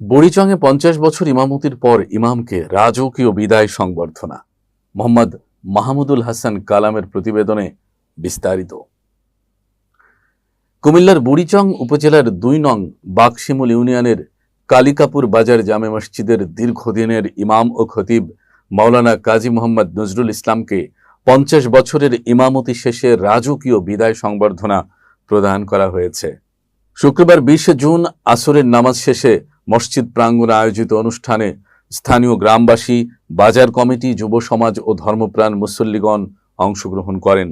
বুড়িচংয়ে পঞ্চাশ বছর ইমামতির পর ইমামকে রাজকীয় বিদায় সংবর্ধনা। মোহাম্মদ মাহমুদুল হাসান কালামের প্রতিবেদনে বিস্তারিত। কুমিল্লার বুড়িচং উপজেলার দুই নং বাকশিমুল ইউনিয়নের কালিকাপুর বাজার জামে মসজিদের দীর্ঘদিনের ইমাম ও খতিব মাওলানা কাজী মোহাম্মদ নজরুল ইসলামকে পঞ্চাশ বছরের ইমামতি শেষে রাজকীয় বিদায় সংবর্ধনা প্রদান করা হয়েছে। শুক্রবার বিশে জুন আসরের নামাজ শেষে মসজিদ প্রাঙ্গণে আয়োজিত অনুষ্ঠানে স্থানীয় গ্রামবাসী, বাজার কমিটি, যুব সমাজ ও ধর্মপ্রাণ মুসল্লিগণ অংশগ্রহণ করেন।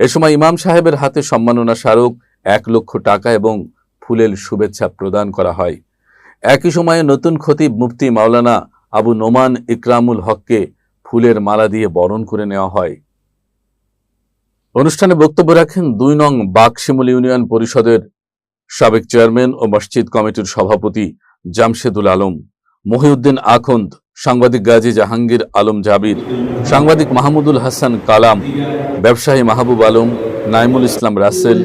এ সময় ইমাম সাহেবের হাতে সম্মাননা স্মারক এক লক্ষ টাকা এবং ফুলেল শুভেচ্ছা প্রদান করা হয়। একই সময়ে নতুন খতিব মুফতি মাওলানা আবু নোমান ইকরামুল হককে ফুলের মালা দিয়ে বরণ করে নেওয়া হয়। অনুষ্ঠানে বক্তব্য রাখেন দুই নং বাকশিমুল ইউনিয়ন পরিষদের সাবেক চেয়ারম্যান ও মসজিদ কমিটির সভাপতি জামশেদুল আলম, মহিউদ্দিন আখন্দ, সাংবাদিক গাজী জাহাঙ্গীর আলম জাবির, সাংবাদিক মাহমুদুল হাসান কালাম, ব্যবসায়ী মাহবুব আলম, নাইমুল ইসলাম রাসেল,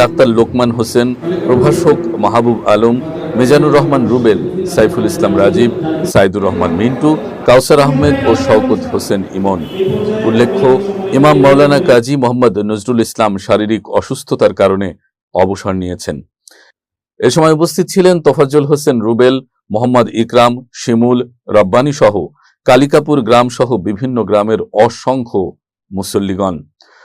ডাক্তার লোকমান হোসেন, প্রভাষক মাহবুব আলম, মিজানুর রহমান রুবেল, সাইফুল ইসলাম রাজীব, সাইদুর রহমান মিন্টু, কাউসার আহমেদ ও শওকত হোসেন ইমন। উল্লেখ্য, ইমাম মাওলানা কাজী মোহাম্মদ নজরুল ইসলাম শারীরিক অসুস্থতার কারণে অবসর নিয়েছেন। এ সময় উপস্থিত ছিলেন তোফাজ্জল হোসেন রুবেল, মোহাম্মদ ইকরাম, শিমুল, রব্বানী সহ কালিকাপুর গ্রাম সহ বিভিন্ন গ্রামের অসংখ্য মুসল্লিগণ।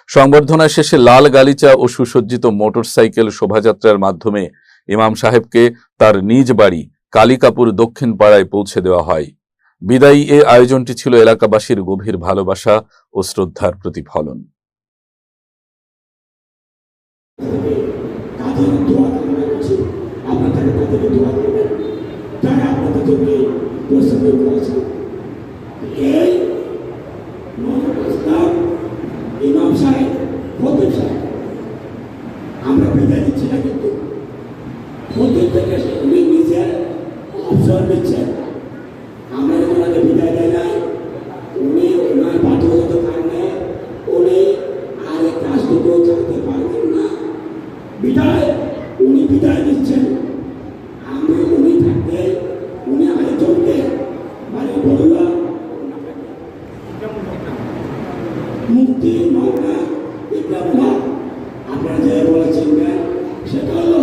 সংবর্ধনা শেষে লাল গালিচা ও সুসজ্জিত মোটরসাইকেল শোভাযাত্রার মাধ্যমে ইমাম সাহেবকে তার নিজ বাড়ি কালিকাপুর দক্ষিণ পাড়ায় পৌঁছে দেওয়া হয়। বিদায়ী এ আয়োজনটি ছিল এলাকাবাসীর গভীর ভালোবাসা ও শ্রদ্ধার প্রতিফলন। দোয়া তাদেরকে দোয়া করবেন। তারা আপনাদের জন্য পরিশ্রম করেছেন এই নজরুল ইসলাম ইমাম সাহেব ফতিব সাহেব আমরা বিদায় দিচ্ছি না কিন্তু ফতিব থেকে উনি নিজে অবসর নিচ্ছেন আমরা ওনাকে বিদায় দেয় নাই উনি ওনার বাধ্যগত কারণে উনি আরেক কাজটুকু থাকতে পারবেন না বিদায় উনি বিদায় দিচ্ছেন আমি উনি থাকতে উনি আরেকজনকে মানে বলুয়া মুক্তি মাওনা ইকরামুল্লাহ আপনারা যে বলেছেন সেটা হলো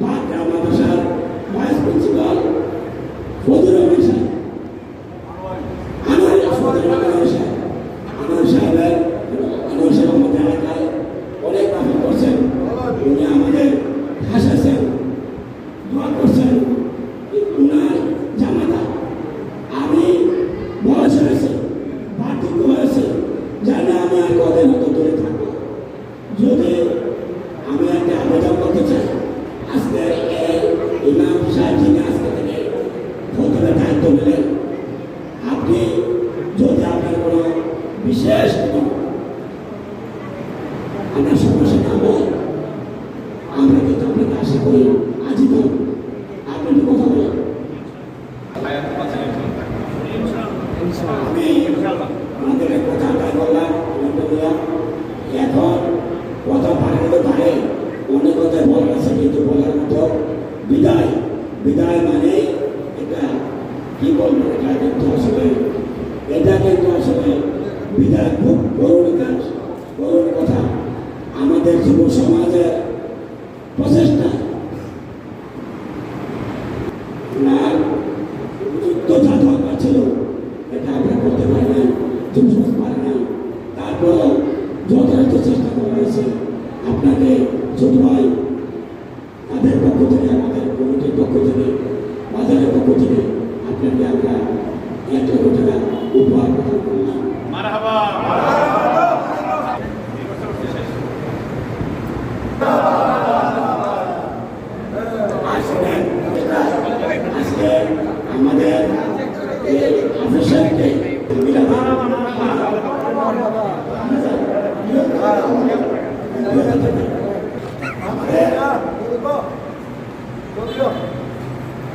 বাগড়া মাদ্রাসার ভাইস প্রিন্সিপাল ফজল রহমান সাহেব আনোয়ার ফজল রহমান সাহেব আনোয়ার সাহেবের আনোয়ার সাহেব আমাদের এলাকায় অনেক কাজ করছেন উনি আমাদের হাসাছেন দোয়া করছেন উনার জামাতা আমি বয়স হয়েছে বার্ধক্য হয়েছে জানি আমি আর কদিন হতো দূরে থাকব যদি আমি একটা আবেদন করতে চাই আজকে এই ইমাম সাহেব যিনি আজকে থেকে নিলেন আপনি যদি আপনার কোনো বিশেষ কোনো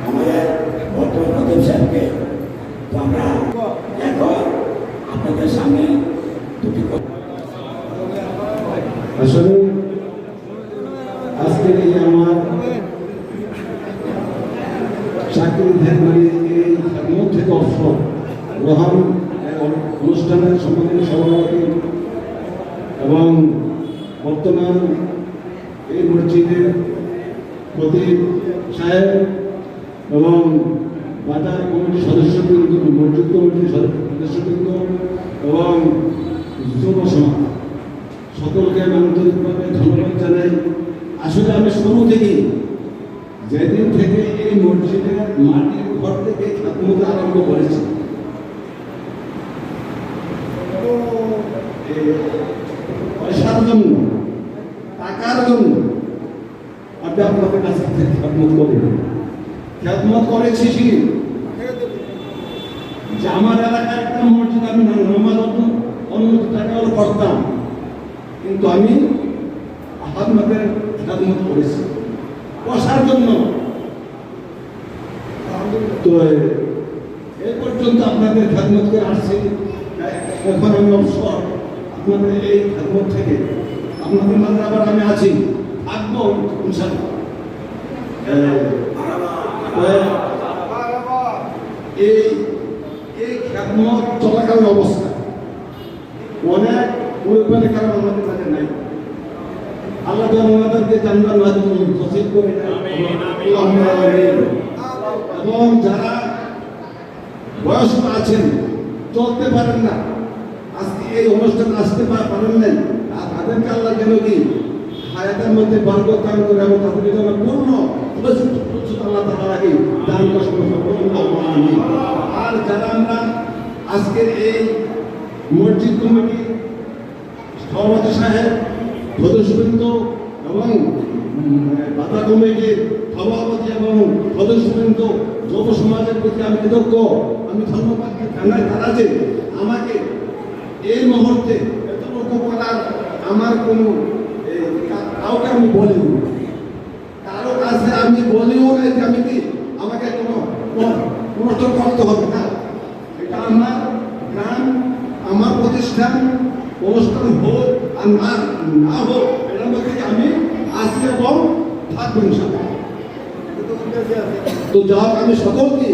আমাদের বর্তমান প্রদীপ সাহেবকে তো আমরা এখন আপনাদের সামনে দুটি আসলে এবং বাজার কমিটির সদস্যবৃন্দ, মসজিদ কমিটির সদস্যবৃন্দ এবং যুব সমাজ, সকলকে আমি আন্তরিকভাবে ধন্যবাদ জানাই। আসলে আমি শুরু থেকেই যেদিন থেকে এই মসজিদের মাটির ঘর থেকে ঠাকুর আরম্ভ করেছি টাকার জন্য, আমি আপনাদের কাছে থেকে খ্যাতমত করি। খ্যাতমত করেছি যে আমার এলাকার একটা মসজিদ আমি নামাজ অন্য টাকাও করতাম। কিন্তু আমি আপনাদের খ্যাতমত করেছি। বসার জন্য। তো এই পর্যন্ত আপনাদের খেদমত করে আসছি। এখন আমি অবসর। আপনাদের এই খেদমত থেকে আপনাদের মাঝে আবার আমি আছি। থাকব ইনশাল্লাহ এই এই খেদমত চলাকালীন অবস্থা। অনেক পরিমাণে কারণ আমাদের কাছে নাই। আল্লাহ যেন আমাদেরকে জানবার নসিব করে দেয়। এবং যারা বয়স্ক আছেন চলতে পারেন না। আজকে এই অনুষ্ঠানে আসতে পারেন নাই। আর তাদেরকে আল্লাহ যেন কি হায়াতের মধ্যে দান করে এবং তাদেরকে যেন পূর্ণ আল্লাহ তাআলাকে দান করে আর যারা আমরা আজকের এই মসজিদ কমিটি সভাপতি সাহেব, সদস্যবৃন্দ এবং বাধা কমিটির সভাপতি এবং সদস্যবৃন্দ যুব সমাজের প্রতি আমি কৃতজ্ঞ। আমি ধন্যবাদ জানাই তারা যে আমাকে এই মুহূর্তে এতটুকু করার আমার কোনো কাউকে আমি বলিনি। আমি বলিও না যে আমি কি? আমাকে কোনো কষ্ট করতে হবে না। এটা আমার গ্রাম আমার প্রতিষ্ঠান, অনুষ্ঠান হোক আর না না হোক, এটার মধ্যে আমি আসি এবং থাকব। তো যা হোক, আমি সকলকে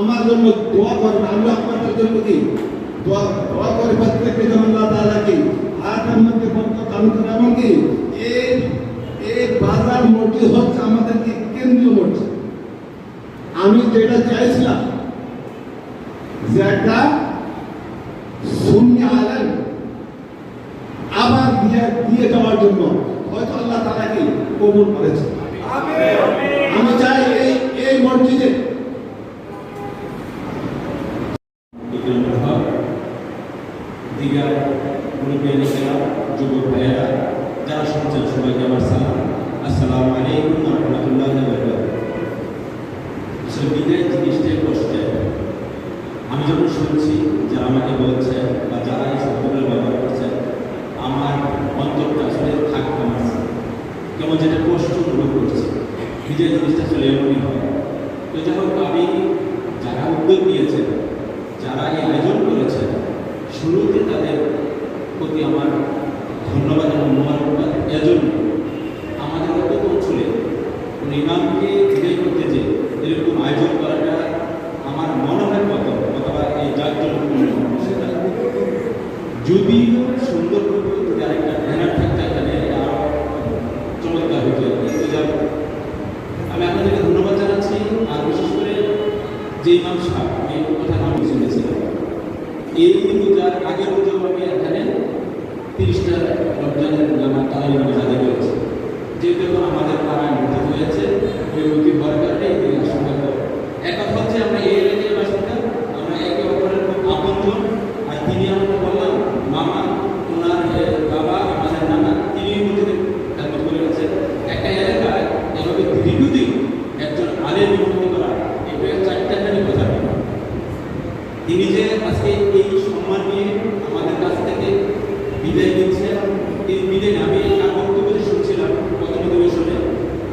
আমার জন্য দোয়া করবেন আমি আপনাদের জন্য কি? দোয়া দোয়া করে প্রত্যেককে যেন আল্লাহ তাআলা কি? হাতের মধ্যে বরকত দান করে এমনকি এই এই মোটি হচ্ছে আমাদেরকে কেন্দ্রীয় মসজিদ আমি যেটা চাইছিলাম যে একটা সুন্নি আলেন আবার দিয়ে দিয়ে যাওয়ার জন্য হয়তো আল্লাহ তাআলাকে কবুল করেছে আমি চাই এই এই মসজিদে বিক্রমের হক দিগার মুরব্বীরা যুবক ভাইয়েরা যারা শুনছেন সবাইকে আমার সালাম আসসালামু আলাইকুম রহমতুল্লাহ আসলে বিদায় জিনিসটাই কষ্টে আমি যখন শুনছি যারা আমাকে বলছে বা যারা এই শব্দগুলো ব্যবহার করছে আমার অন্তরটা আসলে থাক কমাচ্ছে কেমন যেটা কষ্ট অনুভব করছে বিজয় জিনিসটা আসলে এমনই হয় তো যাই হোক আমি যারা উদ্যোগ নিয়েছেন, যারা এই আয়োজন করেছেন, শুরুতে তাদের প্রতি আমার ধন্যবাদ এবং মোবারকবাদ এজন্য আমাদের অত অঞ্চলে কোনো ইমামকে করতে যে এরকম আয়োজন করাটা আমার মনে হয় কত অথবা এই জাতীয় সেটা যদি সুন্দর করে যদি আরেকটা ব্যানার থাকতে এখানে আরও চমৎকার হতো আর কি। তো যাই হোক, আমি আপনাদেরকে ধন্যবাদ জানাচ্ছি আর বিশেষ করে যে ইমাম সাহেব এই কথা নাম শুনেছিলাম এই রোজার আগের রোজা আমি এখানে তিরিশটা রমজানের নামাজ তারাই নামাজ আদায় করেছি যেহেতু এখন আমাদের পাড়ায় মধ্যে হয়েছে ওই মুখী হওয়ার কারণে এই দিন আসলে এক কথা হচ্ছে আমরা এই এলাকার বাসিন্দা আমরা একে অপরের খুব আপনজন আর তিনি আমাকে বললাম মামা ওনার এ, বাবা আমাদের নানা তিনি মধ্যে খেদমত করে গেছেন একটা এলাকায় এভাবে দীর্ঘদিন একজন আলের নিযুক্তি করা এটা চারটাখানি কথা নয়। তিনি যে আজকে এই সম্মান নিয়ে আমাদের কাছ থেকে বিদায় নিচ্ছেন এই বিদায় আমি তার বক্তব্য যে শুনছিলাম প্রথম অধিবেশনে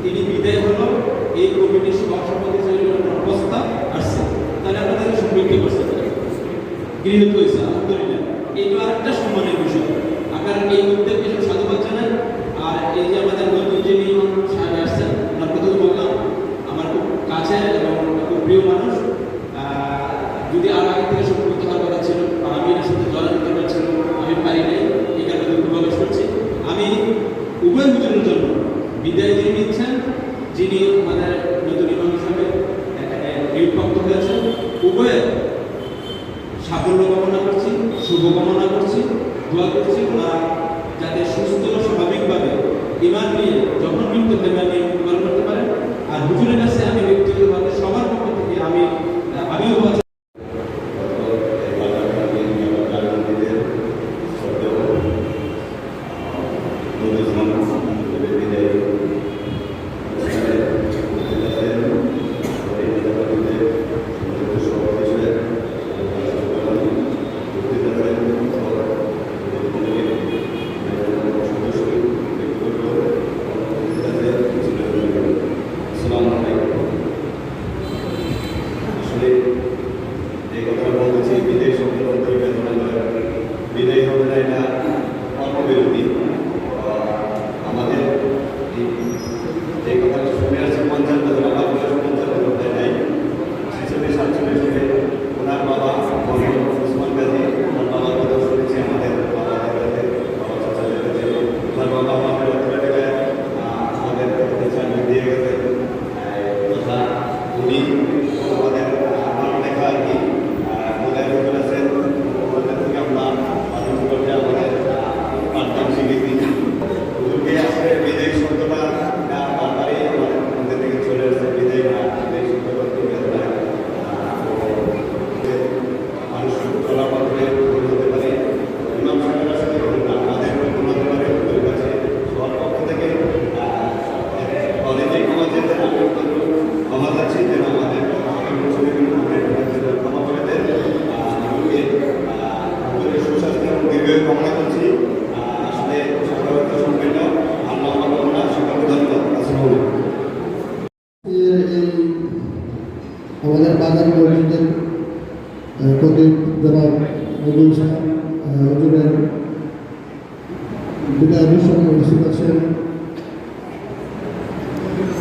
তিনি বিদায় হলো এই কমিটির সভাপতি হিসেবে একটা প্রস্তাব আসছে তাহলে আপনাদের সমৃদ্ধ করছে গৃহীত হয়েছে, আলহামদুলিল্লাহ। আরেকটা সম্মানের বিষয়। আপনারা এই উদ্যোগকে সাধুবাদ জানান আর এই যে আমাদের নতুন যিনি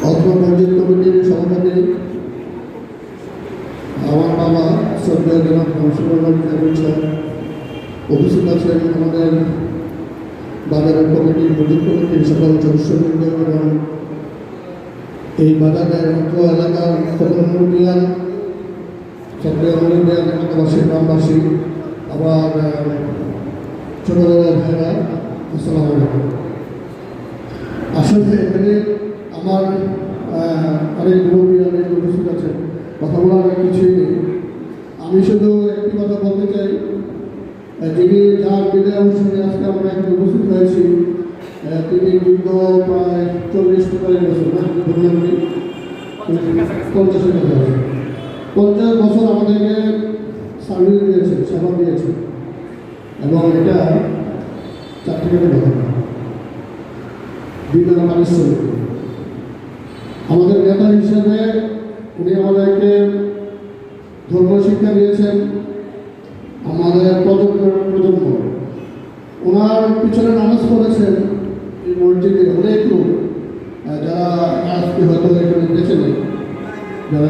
অত্র মসজিদ কমিটির সভাপতি, আমার বাবা শ্রদ্ধেয় জনাব উপস্থিত আছেন আমাদের বাজারের কমিটির মসজিদ কমিটির সকল সদস্যবৃন্দ এবং এই বাজারের অত্র এলাকার সকল মুরব্বিয়ান গ্রামবাসী, আবার, ছোট ভাইরা আসসালামু আলাইকুম। আসলে এখানে আমার অনেক মুরব্বী অনেক উপস্থিত আছেন। কথা বলার অনেক কিছুই নেই। আমি শুধু একটি কথা বলতে চাই যিনি যার বিদায় অনুষ্ঠানে আজকে আমরা এখানে উপস্থিত হয়েছি তিনি দীর্ঘ প্রায় চল্লিশ পঁয়তাল্লিশ বছর না? পঞ্চাশের আছে পঞ্চাশ বছর আমাদেরকে সার্ভিস দিয়েছে সেবা দিয়েছে এবং এটা চাকরির কথা। বিনা পারিশ্রমিক আমাদের নেতা হিসেবে উনি আমাদেরকে ধর্ম শিক্ষা দিয়েছেন, আমাদের প্রজন্ম প্রজন্ম। ওনার পিছনে নামাজ পড়েছেন এই মসজিদে অনেক লোক যারা আজকে হয়তো এখানে বেঁচে নেই, যারা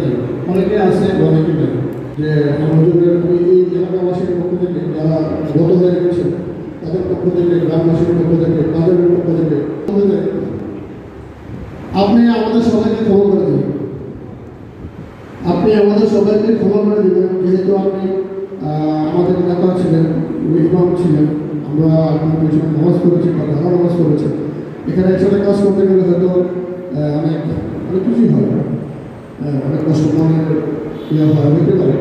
নেই অনেকে আছে, অনেকে যে আমাদের এই এলাকাবাসীর পক্ষ থেকে যারা গত হয়ে গেছে তাদের পক্ষ থেকে, গ্রামবাসীর পক্ষ থেকে, তাদের পক্ষ থেকে আপনি আমাদের সবাইকে ক্ষমা করে দিন আপনি আমাদের সবাইকে ক্ষমা করে দেবেন। যেহেতু আপনি আমাদের নেতা ছিলেন ইমাম ছিলেন, আমরা আপনার পেছনে নামাজ করেছি বা ধারা নামাজ করেছি এখানে একসাথে কাজ করতে গেলে হয়তো অনেক অনেক কিছুই হয়। অনেক অসম্মানের ইয়ে হয় হতে পারে।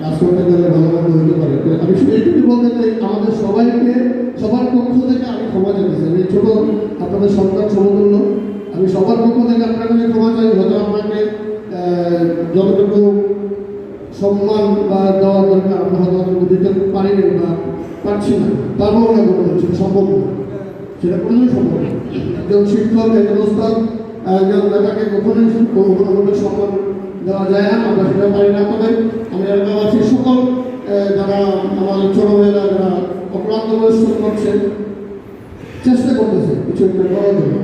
কাজ করতে গেলে ভালো মন্দ হতে পারে। তো আমি শুধু এইটুকু বলতে চাই, আমাদের সবাইকে, সবার পক্ষ থেকে আমি ক্ষমা চাইতেছি আমি ছোট, আপনাদের সন্তান সমতুল্য আমি সবার পক্ষ থেকে আপনার কাছে ক্ষমা চাই, হয়তো আপনাকে যতটুকু সম্মান বা দেওয়ার দরকার, আমরা হয়তো অতটুকু দিতে পারিনি বা পারছি না। না কোনো সেটা সম্ভব না। সেটা কোনোদিন সম্ভব না। একজন শিক্ষক, একজন ওস্তাদ, একজন নেতাকে কখনোই কোনো সম্মান দেওয়া যায় না, আমরা সেটা পারি না। তবে আমি এলাকাবাসীর সকল যারা আমাদের ছোট মেয়েরা যারা অক্লান্ত পরিশ্রম করছে চেষ্টা করতেছে, কিছু একটা করার জন্য।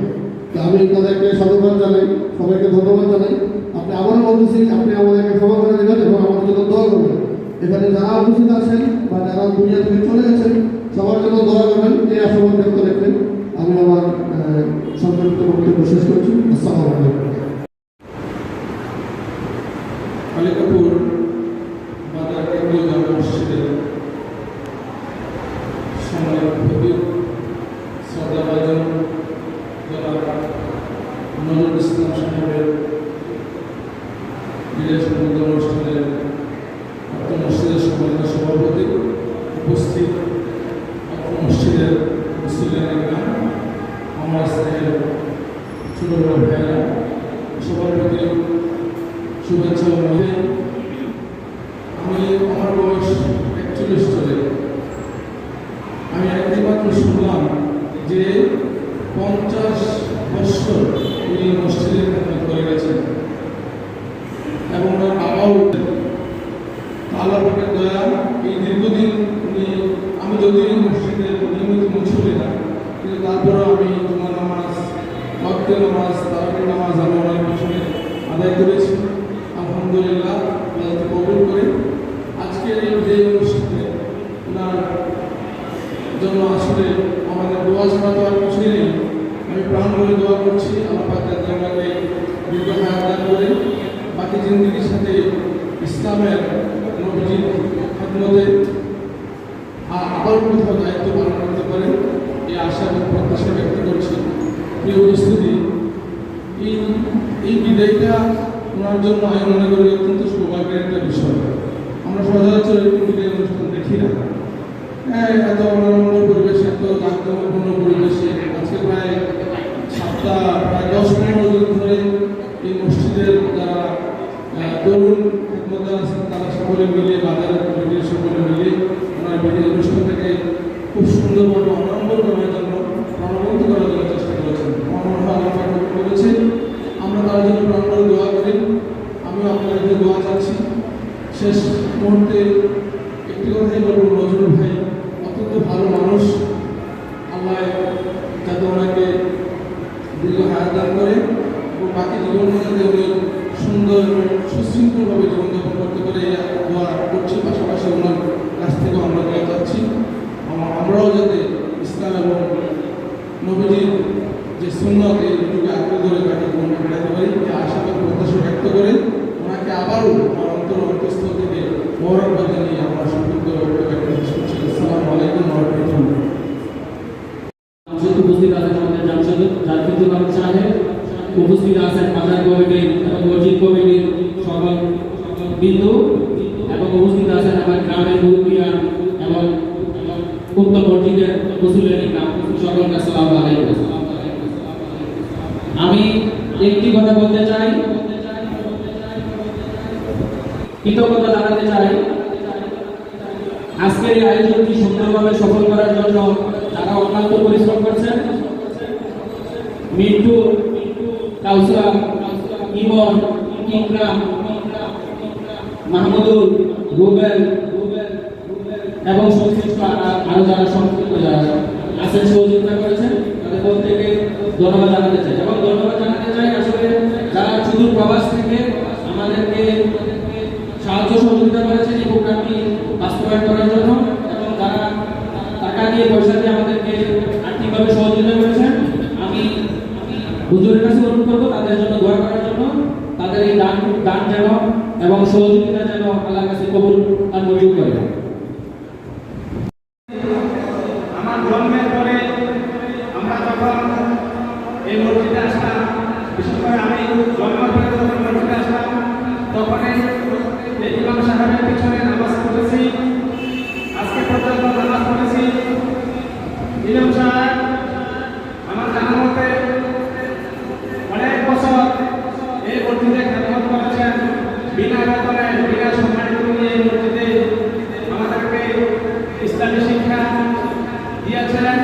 আমি তাদেরকে সাধুবাদ জানাই, সবাইকে ধন্যবাদ জানাই। আপনি আবারও বলতেছি, আপনি আমাদেরকে ক্ষমা করে দেবেন এবং আমার জন্য দোয়া করবেন। এখানে যারা উপস্থিত আছেন বা যারা দুনিয়া থেকে চলে গেছেন, সবার জন্য দোয়া করবেন, এই আশাবাদ ব্যক্ত রেখে আমি আমার সম্পর্কিত বক্তব্য শেষ করছি। আসসালামু আলাইকুম কালিকাপুর বাজার কেন্দ্রীয় জামা মসজিদের সম্মানিত খতিব শ্রদ্ধাভাজন জনাব নজরুল ইসলাম সাহেবের বিজয় সম্বন্ধ অনুষ্ঠানের অত্র মসজিদের সম্মানিত সভাপতি উপস্থিত অত্র মসজিদের মুসলিম আমার স্নেহের ভাইয়েরা সবার প্রতি আমি আমার বয়স একচল্লিশ চলে আমি মাত্র শুনলাম যে পঞ্চাশ করে গেছেন এবং ওনার বাবাও আল্লাহ দয়া এই দীর্ঘদিন উনি আমি যদিও এই মসজিদের নিয়মিত মুছলি না কিন্তু তারপরেও আমি তোমার নামাজ ভক্তের নামাজ নামাজ আমি ওনার পিছনে আদায় করেছি। আলহামদুলিল্লাহ, আল্লাহ কবুল করে। আজকের এই যে অনুষ্ঠানে ওনার জন্য আসলে আমাদের দোয়া ছাড়া তো আর কিছুই নেই। আমি প্রাণ করে দোয়া করছি, আমার যাতে ওনাকে দীর্ঘ হায়াত করে। বাকি জিন্দগির সাথে ইসলামের নবীজির খেদমতে আবার কোথাও দায়িত্ব পালন করতে পারেন। এই আশা এবং প্রত্যাশা ব্যক্ত করছি। প্রিয় উপস্থিতি এই বিদায়টা ওনার জন্য আমি মনে করি অত্যন্ত সৌভাগ্যের একটা বিষয়। আমরা সচরাচর এরকম বিদায় অনুষ্ঠান দেখি না। হ্যাঁ এত অনন্য পরিবেশে, এত জাঁকজমকপূর্ণ পরিবেশে। আজকে প্রায় সাতটা, প্রায় দশ পনেরো দিন ধরে এই মসজিদের যারা তরুণ খেদমতদার আছেন, তারা সকলে মিলে, বাজারের সকলে মিলে ওনার বিদায় অনুষ্ঠানটাকে খুব সুন্দরভাবে অনম্বর করার জন্য প্রাণবন্ত করার জন্য চেষ্টা করেছেন আমার মনে হয় আল্লাহ পাক কবুল করেছেন আমরা তার জন্য প্রাণ করে দোয়া করি আমিও আপনাদের কাছে দোয়া চাচ্ছি শেষ মুহূর্তে একটি কথাই বলব নজরুল ভাই অত্যন্ত ভালো মানুষ আল্লাহ যাতে ওনাকে দীর্ঘ হায়াত দান করে এবং বাকি জীবন যাতে উনি সুন্দর এবং সুশৃঙ্খলভাবে জীবনযাপন করতে পারে এই দোয়া করছি পাশাপাশি ওনার কাছ থেকেও আমরা দোয়া চাচ্ছি আমা- আমরাও যাতে ইসলাম এবং নবীজির যে সুন্নত এই দুটোকে ধরে তাকে জীবনে কাটাতে পারি এই আশা এবং প্রত্যাশা ব্যক্ত করে, ওনাকে আবারও আমার অন্তর অন্তঃস্থল থেকে মোহরবাদ জানিয়ে আমরা বক্তব্য ব্যক্ত করছি আসসালামু আলাইকুম রহমতুল্লাহ। উপস্থিত আছেন এবং মসজিদ আছেন আমার গ্রামের মুরব্বিয়ান এবং আমি একটি কথা বলতে চাই। কৃতজ্ঞতা জানাতে চাই। আজকের এই আয়োজনটি সুন্দরভাবে সফল করার জন্য যারা অক্লান্ত পরিশ্রম করছেন। মিন্টু কাউসার ইমন, ইকরাম, মাহমুদুল, রুবেল, এবং সংশ্লিষ্ট আরও যারা সংশ্লিষ্ট যারা আছেন, সহযোগিতা করেছেন, তাদের প্রত্যেকে ধন্যবাদ জানাতে চাই। এবং ধন্যবাদ জানাতে চাই আসলে যারা শুধু প্রবাস থেকে আমাদেরকে সাহায্য সহযোগিতা করেছেন এই প্রোগ্রামটি বাস্তবায়ন করার জন্য এবং যারা টাকা দিয়ে পয়সা দিয়ে আমাদেরকে আর্থিকভাবে সহযোগিতা করেছেন, আমি হুজুরের কাছে অনুরোধ করব তাদের জন্য দোয়া করার জন্য। তাদের এই দান দান যেন এবং সহযোগিতা যেন আল্লাহর কাছে কবুল আর মঞ্জুর করে আমার জন্মের পরে আমরা যখন এই মসজিদে আসলাম বিশেষ করে আমি জন্মের পরে যখন মসজিদে আসলাম তখন এই ইমাম সাহেবের পিছনে নামাজ পড়েছি আজকে পর্যন্ত নামাজ পড়েছি ইমাম সাহেব আমার জানা মতে অনেক বছর এই মসজিদে খেদমত করেছেন বিনা বেতনে বিনা সম্মানিত নিয়ে এই মসজিদে আমাদেরকে ইসলামী শিক্ষা দিয়েছেন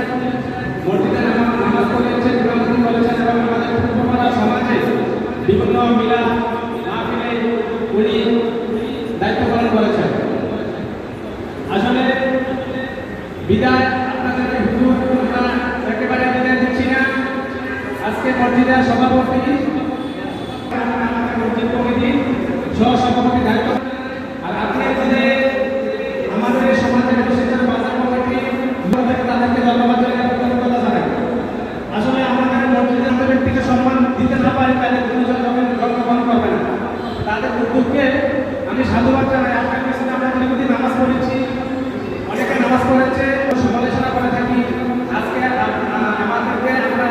মসজিদে নামাজ নামাজ পড়িয়েছেন ইমামতি করেছেন এবং আমাদের পূর্বপাড়া সমাজে বিভিন্ন মিলা মাহফিলে উনি দায়িত্ব পালন করেছেন। আসলে বিদায় আপনাদেরকে হুজুর একেবারে বিদায় দিচ্ছি না। আজকে মসজিদের সভাপতি যে সাধুবাদ আমরা দীর্ঘদিন নামাজ পড়েছি, অনেকে নামাজ পড়েছে সমালোচনা করে থাকি। আজকে আমাদেরকে আমরা,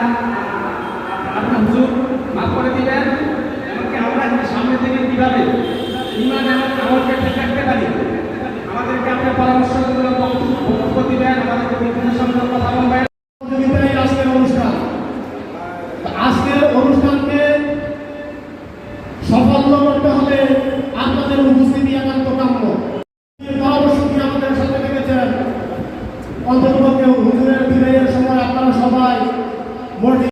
আপনার হুজুর, মাফ করে দিবেন, এমনকি আমরা সামনে থেকে কীভাবে ইমান আমলকে ঠিক রাখতে পারি, আমাদেরকে আপনার পরামর্শগুলো বক্তব্য দিবেন, আমাদেরকে বিভিন্ন সম্পর্ক কথা বলবেন।